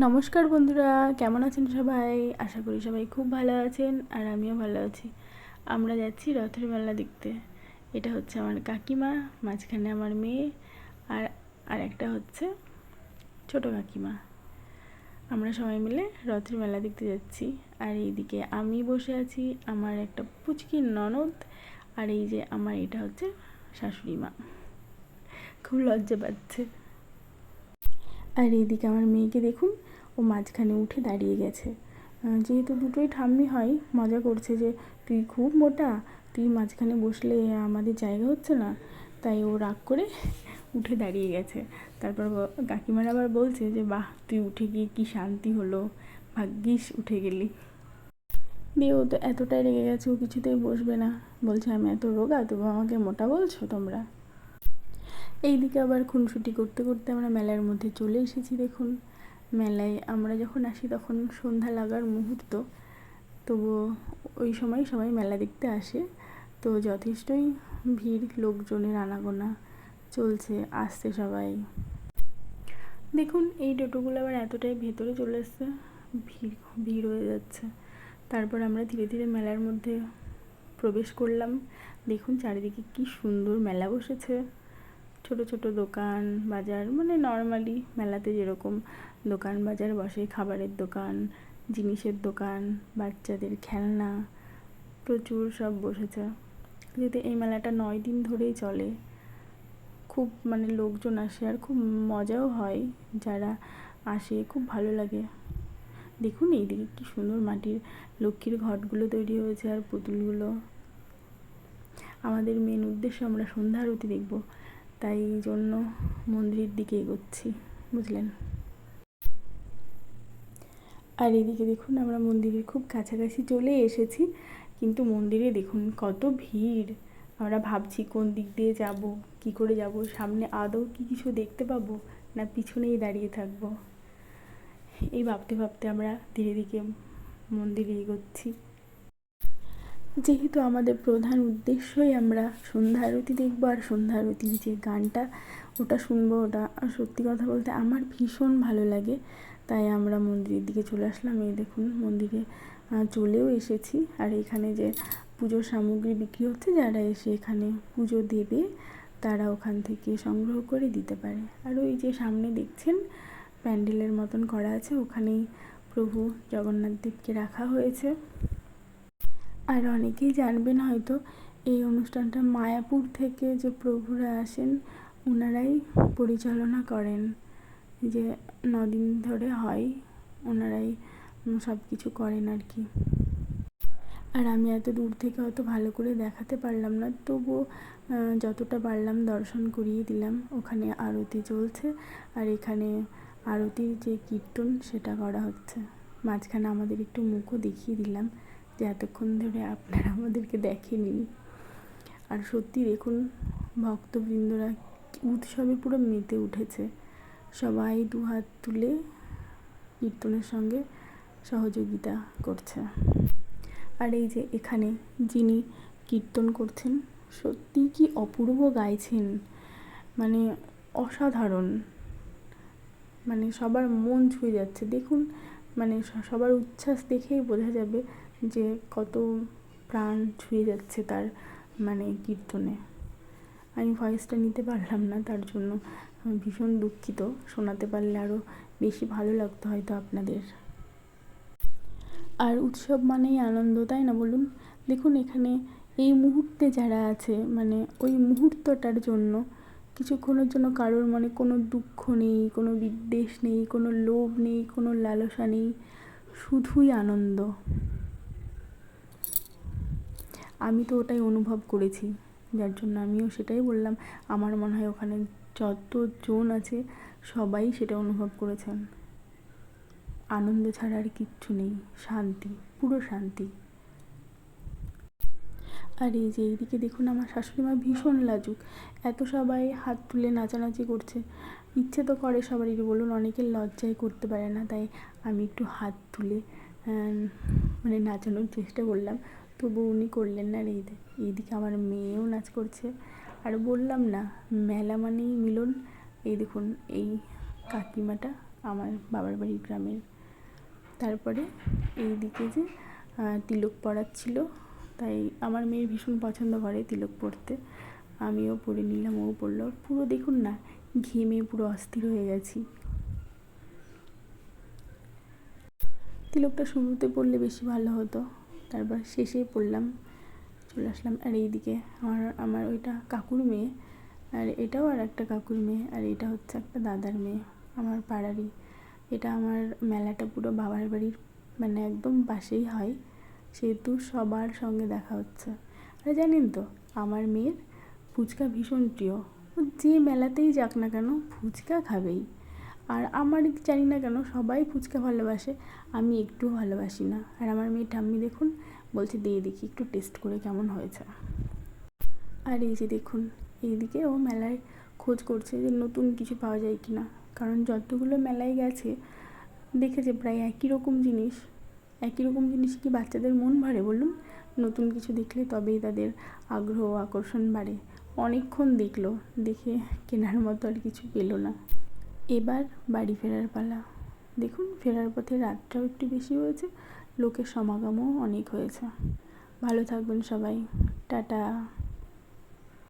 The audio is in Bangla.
নমস্কার বন্ধুরা, কেমন আছেন সবাই? আশা করি সবাই খুব ভালো আছেন আর আমিও ভালো আছি। আমরা যাচ্ছি রথের মেলা দেখতে। এটা হচ্ছে আমার কাকিমা, মাঝখানে আমার মেয়ে আর আর একটা হচ্ছে ছোট কাকিমা। আমরা সবাই মিলে রথের মেলা দেখতে যাচ্ছি। আর এইদিকে আমি বসে আছি, আমার একটা পুচকি ননদ আর এই যে আমার এটা হচ্ছে শাশুড়ি মা। খুব লজ্জা পাচ্ছে। আর এদিকে আমার মেয়েকে দেখুন, ও মাঝখানে উঠে দাঁড়িয়ে গেছে। যেহেতু দুটোই ঠাম্মি হয়, মজা করছে যে তুই খুব মোটা, তুই মাঝখানে বসলে আমাদের জায়গা হচ্ছে না। তাই ও রাগ করে উঠে দাঁড়িয়ে গেছে। তারপর কাকিমার আবার বলছে যে, বাহ, তুই উঠে গিয়ে কী শান্তি হলো, ভাগ্যিস উঠে গেলি। দিয়ে ও তো এতটাই রেগে গেছে, ও কিছুতেই বসবে না। বলছে, আমি এত রোগা তবু আমাকে মোটা বলছো তোমরা? এইদিকে আবার খুনসুটি করতে করতে আমরা মেলার মধ্যে চলে এসেছি, দেখুন। মেলায় আমরা যখন আসি তখন সন্ধ্যা লাগার মুহূর্ত। তবুও ওই সময় সবাই মেলা দেখতে আসে। তো যথেষ্টই ভিড়, লোকজনের আনাগোনা চলছে, আসছে সবাই। দেখুন, এই টোটোগুলো আবার এতটাই ভেতরে চলে এসছে, ভিড় ভিড় হয়ে যাচ্ছে। তারপর আমরা ধীরে ধীরে মেলার মধ্যে প্রবেশ করলাম। দেখুন, চারিদিকে কি সুন্দর মেলা বসেছে। ছোট ছোট দোকান বাজার মানে নর্মালি মেলাতে যেরকম দোকান বাজার বসে, খাবারের দোকান, জিনিসের দোকান, বাচ্চাদের খেলনা, প্রচুর সব বসেছে। যেহেতু এই মেলাটা নয় দিন ধরেই চলে, খুব মানে লোকজন আসে আর খুব মজাও হয়, যারা আসে খুব ভালো লাগে। দেখুন এইদিকে কি সুন্দর মাটির, লক্ষ্মীর ঘটগুলো তৈরি হয়েছে আর পুতুলগুলো। আমাদের মেন উদ্দেশ্য আমরা সন্ধ্যা আরতি দেখব। তাই জন্য মন্দিরের দিকে এগোচ্ছি, বুঝলেন? আর এদিকে দেখুন, আমরা মন্দিরের খুব কাছাকাছি চলে এসেছি, কিন্তু মন্দিরে দেখুন কত ভিড়। আমরা ভাবছি কোন দিক দিয়ে যাব, কি করে যাব, সামনে আদৌ কি কিছু দেখতে পাবো, না পিছনেই দাঁড়িয়ে থাকব? এই ভাবতে ভাবতে আমরা ধীরে ধীরে মন্দিরে এগোচ্ছি। যেহেতু আমাদের প্রধান উদ্দেশ্যই আমরা সন্ধ্যা আরতি দেখব আর সন্ধ্যা আরতির যে গানটা, ওটা শুনব, ওটা আর সত্যি কথা বলতে আমার ভীষণ ভালো লাগে। তাই আমরা মন্দিরের দিকে চলে আসলাম। এই দেখুন, মন্দিরে চলেও এসেছি। আর এখানে যে পুজোর সামগ্রী বিক্রি হচ্ছে, যারা এসে এখানে পুজো দেবে, তারা ওখান থেকে সংগ্রহ করে দিতে পারে। আর ওই যে সামনে দেখছেন, প্যান্ডেলের মতন করা আছে। ওখানেই প্রভু জগন্নাথ দেবকে রাখা হয়েছে। আর অনেকেই জানবেন হয়তো এই অনুষ্ঠানটা মায়াপুর থেকে যে প্রভুরা আসেন ওনারাই পরিচালনা করেন। যে নদিন ধরে হয় ওনারাই সব কিছু করেন আর কি আর আমি এত দূর থেকে হয়তো ভালো করে দেখাতে পারলাম না, তবুও যতটা পারলাম দর্শন করিয়ে দিলাম। ওখানে আরতি চলছে আর এখানে আরতির যে কীর্তন সেটা করা হচ্ছে। মাঝখানে আমাদের একটু মুখও দেখিয়ে দিলাম। যে এতক্ষণ ধরে আপনারা আমাদেরকে দেখেনি। আর সত্যি দেখুন, ভক্তবৃন্দরা উৎসবে পুরো মেতে উঠেছে। সবাই দু হাত তুলে কীর্তনের সঙ্গে সহযোগিতা করছে। আর এই যে এখানে যিনি কীর্তন করছেন, সত্যি কি অপূর্ব গাইছেন। মানে অসাধারণ। মানে সবার মন ছুঁয়ে যাচ্ছে। দেখুন মানে সবার উচ্ছ্বাস দেখেই বোঝা যাবে যে কত প্রাণ ছুঁয়ে যাচ্ছে তার মানে কীর্তনে। আমি ভয়েসটা নিতে পারলাম না তার জন্য। ভীষণ দুঃখিত। শোনাতে পারলে আরও বেশি ভালো লাগতো হয়তো আপনাদের। আর উৎসব মানেই আনন্দ, তাই না বলুন? দেখুন এখানে এই মুহূর্তে যারা আছে মানে ওই মুহূর্তটার জন্য কিছুক্ষণের জন্য কারোর মনে কোনো দুঃখ নেই, কোনো বিদ্বেষ নেই, কোনো লোভ নেই, কোনো লালসা নেই, শুধুই আনন্দ। আমি তো ওটাই অনুভব করেছি, যার জন্য আমিও সেটাই বললাম। আমার মনে হয় ওখানে যতজন আছে, সবাই সেটা অনুভব করেছেন। আনন্দ ছাড়া আর কিচ্ছু নেই, শান্তি, পুরো শান্তি। আর এই যে এইদিকে দেখুন আমার শাশুড়ি মা ভীষণ লাজুক। এত সবাই হাত তুলে নাচানাচি করছে। ইচ্ছে তো করে সবারই বলুন অনেকের লজ্জায় করতে পারে না, তাই আমি একটু হাত তুলে মানে নাচানোর চেষ্টা করলাম। তবু উনি করলেন না এই এইদিকে আমার মেয়েও নাচ করছে। আর বললাম না, মেলা মানেই মিলন। এই দেখুন, এই কাকিমাটা আমার বাবার বাড়ির গ্রামের। তারপরে এইদিকে যে তিলক পড়াচ্ছিল তাই আমার মেয়ে ভীষণ পছন্দ করে তিলক পড়তে আমিও পড়ে নিলাম, ও পড়ল পুরো দেখুন না, ঘেমে পুরো অস্থির হয়ে গেছি। তিলকটা শুরুতে পড়লে বেশি ভালো হতো, তারপর শেষে পড়লাম চলে আসলাম। আর এইদিকে আমার আমার ওইটা কাকুর মেয়ে, আর এটাও আর একটা কাকুর মেয়ে, আর এটা হচ্ছে একটা দাদার মেয়ে, আমার পাড়ারই। এটা আমার মেলাটা পুরো বাবার বাড়ির মানে একদম পাশেই হয়। সেহেতু সবার সঙ্গে দেখা হচ্ছে। আর জানেন তো, আমার মেয়ের ফুচকা ভীষণ প্রিয়। ও যে মেলাতেই যাক না কেন ফুচকা খাবেই। আর আমার জানি না কেন সবাই ফুচকা ভালোবাসে, আমি একটু ভালোবাসি না। আর আমার মেয়ে ঠাম্মি দেখুন, বলছে দিয়ে দেখি, একটু টেস্ট করে কেমন হয়েছে। আর এই যে দেখুন, এইদিকে ও মেলায় খোঁজ করছে যে নতুন কিছু পাওয়া যায় কি না কারণ যতগুলো মেলায় গেছে, দেখেছে প্রায় একই রকম জিনিস। একই রকম জিনিস কি বাচ্চাদের মন ভরে বলুন? নতুন কিছু দেখলে তবেই তাদের আগ্রহ আকর্ষণ বাড়ে। অনেকক্ষণ দেখল, দেখে কেনার মতো আর কিছু পেল না। এবার বাড়ি ফেরার পালা। দেখুন, ফেরার পথে রাতটাও একটু বেশি হয়েছে, লোকের সমাগমও অনেক হয়েছে। ভালো থাকবেন সবাই। টাটা।